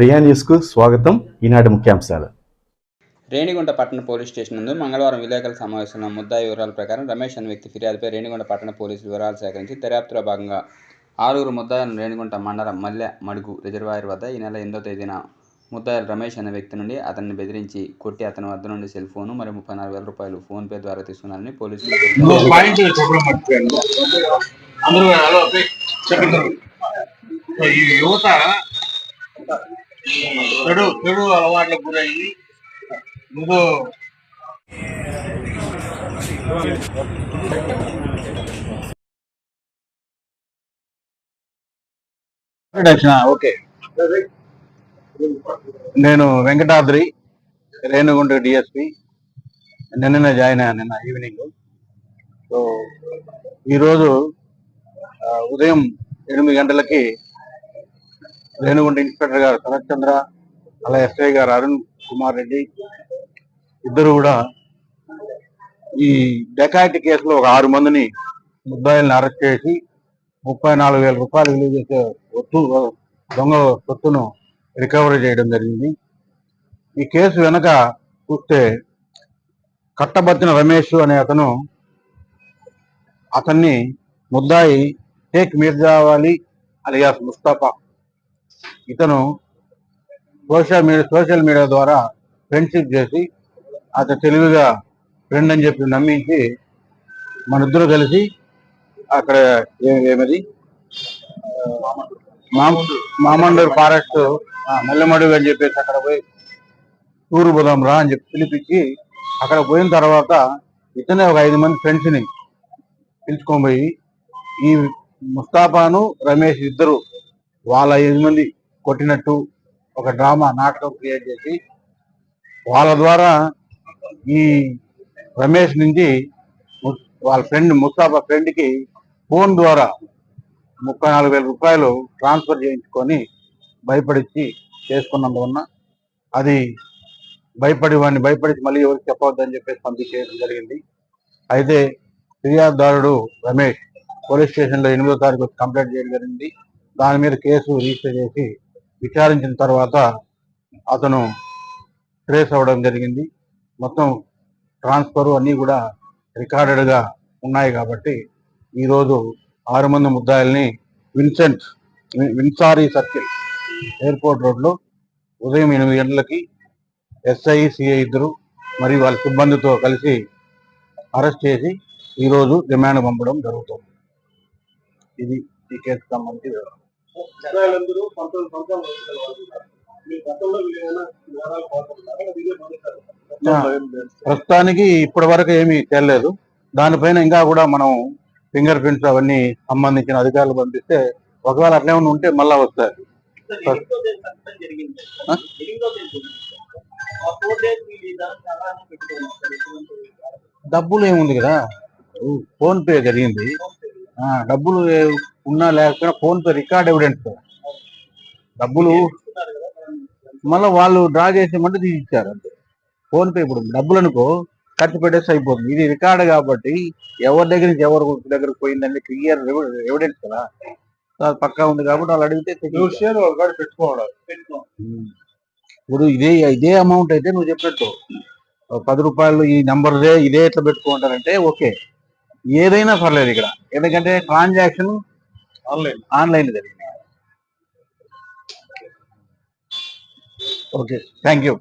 ప్రియా న్యూస్కు స్వాగతం. ఈనాటి ముఖ్యాంశాలు. రేణిగుంట పట్టణ పోలీస్ స్టేషన్ నందు మంగళవారం విలేకరుల సమావేశంలో ముద్దాయి వివరాల ప్రకారం రమేష్ అనే వ్యక్తి ఫిర్యాదుపై రేణిగుంట పట్టణ పోలీసులు వివరాలు సేకరించి దర్యాప్తులో భాగంగా ఆరుగురు ముద్దాయిలను రేణిగుంట మండలం మల్లె మడుగు రిజర్వాయర్ వద్ద ఈ నెల ఎనిమిదో తేదీన ముద్దాయిలు రమేష్ అనే వ్యక్తి నుండి అతన్ని బెదిరించి కొట్టి అతని వద్ద నుండి సెల్ ఫోను మరియు ముప్పై నాలుగు వేల రూపాయలు ఫోన్ పే ద్వారా తీసుకున్నారని పోలీసులు ఈ యువత చెడు చెడు అలవాట్లకు గురయ్యి. ముందు ఓకే నేను వెంకటాద్రి రేణుగుంట డిఎస్పి నిన్ననే జాయిన్ అయ్యాను నిన్న ఈవినింగ్ సో ఈరోజు ఉదయం ఎనిమిది గంటలకి రేణుగుంట ఇన్స్పెక్టర్ గారు శరత్ చంద్ర అలా ఎస్ఐ గారు అరుణ్ కుమార్ రెడ్డి ఇద్దరు కూడా ఈ డెకాయిట్ కేసులో ఒక ఆరు మందిని ముద్దాయిల్ని అరెస్ట్ చేసి ముప్పై నాలుగు వేల రూపాయలు విలువ చేసే ఒత్తు దొంగ సొత్తును రికవరీ చేయడం జరిగింది. ఈ కేసు వెనక చూస్తే కట్టబత్తిన రమేష్ అనే అతను అతన్ని ముద్దాయి షేక్ మీర్జావాలి అలియాస్ ముస్తాఫా ఇతను సోషల్ మీడియా సోషల్ మీడియా ద్వారా ఫ్రెండ్షిప్ చేసి అతను తెలివిగా ఫ్రెండ్ అని చెప్పి నమ్మించి మన ఇద్దరు కలిసి అక్కడ ఏమది? మామ- మామండూరు ఫారెస్ట్ మల్లెమడుగు అని చెప్పేసి అక్కడ పోయి టూరు పోదాం రా అని చెప్పి పిలిపించి అక్కడ పోయిన తర్వాత ఇతనే ఒక ఐదు మంది ఫ్రెండ్స్ని పిలుచుకొని పోయి ఈ ముస్తాఫాను రమేష్ ఇద్దరు వాళ్ళ ఐదు మంది కొట్టినట్టు ఒక డ్రామా నాటకం క్రియేట్ చేసి వాళ్ళ ద్వారా ఈ రమేష్ నుంచి వాళ్ళ ఫ్రెండ్ ముస్తాఫా ఫ్రెండ్కి ఫోన్ ద్వారా ముప్పై నాలుగు వేల రూపాయలు ట్రాన్స్ఫర్ చేయించుకొని భయపడిచ్చి చేసుకున్నందువలన అది భయపడి వాడిని భయపడిచి మళ్ళీ ఎవరికి చెప్పవద్దని చెప్పేసి పంపించేయడం జరిగింది. అయితే ఫిర్యాదుదారుడు రమేష్ పోలీస్ స్టేషన్లో ఎనిమిదో తారీఖు వచ్చి కంప్లైంట్ చేయడం జరిగింది. దాని మీద కేసు రిజిస్టర్ చేసి విచారించిన తర్వాత అతను ట్రేస్ అవ్వడం జరిగింది. మొత్తం ట్రాన్స్ఫర్ అన్నీ కూడా రికార్డెడ్గా ఉన్నాయి కాబట్టి ఈరోజు ఆరు మంది ముద్దాయిల్ని విన్సెంట్ విన్సారీ సర్కిల్ ఎయిర్పోర్ట్ రోడ్లో ఉదయం ఎనిమిది గంటలకి ఎస్ఐ సిఐ ఇద్దరు మరియు వాళ్ళ సిబ్బందితో కలిసి అరెస్ట్ చేసి ఈరోజు రిమాండ్ పంపడం జరుగుతుంది. ఇది ఈ కేసు సంబంధించి పంతొమ్మిది వాళ్ళు గతంలో ఏమైనా నేరాలు. ప్రస్తుతానికి ఇప్పటి వరకు ఏమీ తేలలేదు దానిపైన ఇంకా కూడా మనం ఫింగర్ ప్రింట్స్ అవన్నీ సంబంధించిన అధికారులు పంపిస్తే ఒకవేళ అట్లే ఏమైనా ఉంటే మళ్ళా వస్తాయి. డబ్బులు ఏముంది కదా? ఫోన్ పే జరిగింది. డబ్బులు ఉన్నా లేకపోయినా ఫోన్ పే రికార్డ్ ఎవిడెన్స్. డబ్బులు మళ్ళీ వాళ్ళు డ్రా చేసేమంటే తీసి ఇచ్చారు అంతే. ఫోన్ పే ఇప్పుడు డబ్బులు అనుకో ఖర్చు పెట్టేసి అయిపోతుంది. ఇది రికార్డ్ కాబట్టి ఎవరి దగ్గర నుంచి ఎవరి దగ్గరకు పోయిందని క్లియర్ ఎవిడెన్స్ కదా. పక్కా ఉంది కాబట్టి వాళ్ళు అడిగితే తెచ్చి నువ్వు షేర్ వాళ్ళు కూడా పెట్టుకోవాలి? పెట్టుకో. ఉమ్. ఇప్పుడు ఇదే ఇదే అమౌంట్ అయితే నువ్వు చెప్పినట్టు. పది రూపాయలు ఈ నెంబర్ ఇదే ఎట్లా పెట్టుకుంటారంటే ఓకే. ఏదైనా పర్లేదు ఇక్కడ. ఎందుకంటే ట్రాన్సాక్షన్ ఆన్లైన్. ఆన్లైన్ జరిగింది. ఓకే. Thank you.